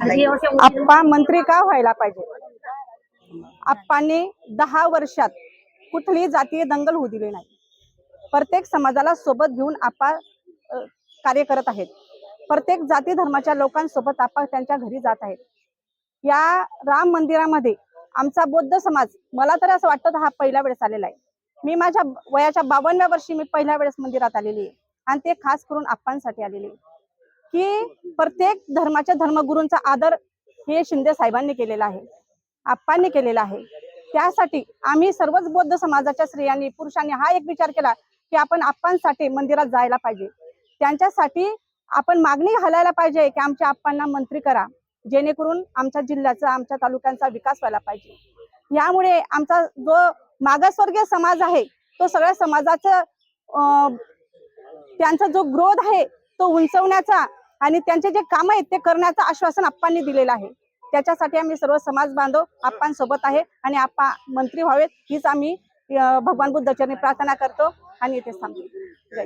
आप्पा मंत्री का व्हायला पाहिजे? आप्पांनी दहा वर्षात कुठली जातीय दंगल होऊ दिली नाही. प्रत्येक समाजाला सोबत घेऊन आप्पा कार्य करत आहेत. प्रत्येक जाती धर्माच्या लोकांसोबत आप्पा त्यांच्या घरी जात आहेत. या राम मंदिरामध्ये आमचा बौद्ध समाज मला तर असं वाटतं हा पहिल्या वेळेस आलेला आहे. मी माझ्या वयाच्या बावनव्या वर्षी मी पहिल्या वेळेस मंदिरात आलेली आहे. आणि ते खास करून आप्पांसाठी आलेली आहे. की प्रत्येक धर्माच्या धर्मगुरूंचा आदर हे शिंदे साहेबांनी केलेला आहे आप्पांनी केलेला आहे. त्यासाठी आम्ही सर्वच बौद्ध समाजाच्या स्त्रियांनी पुरुषांनी हा एक विचार केला की आपण आप्पांसाठी मंदिरात जायला पाहिजे. त्यांच्यासाठी आपण मागणी घालायला पाहिजे की आमच्या आप्पांना मंत्री करा जेणेकरून आमच्या जिल्ह्याचा आमच्या तालुक्यांचा विकास व्हायला पाहिजे. यामुळे आमचा जो मागासवर्गीय समाज आहे तो सगळ्या समाजाचं अं, त्यांचा जो ग्रोथ आहे तो उंचवण्याचा आणि त्यांचे जे काम आहेत ते करण्याचं आश्वासन आप्पांनी दिलेलं आहे. त्याच्यासाठी आम्ही सर्व समाज बांधव आप्पांसोबत आहे आणि आप्पा मंत्री व्हावेत हीच आम्ही भगवान बुद्धाचरणी प्रार्थना करतो आणि इथे थांबतो. जय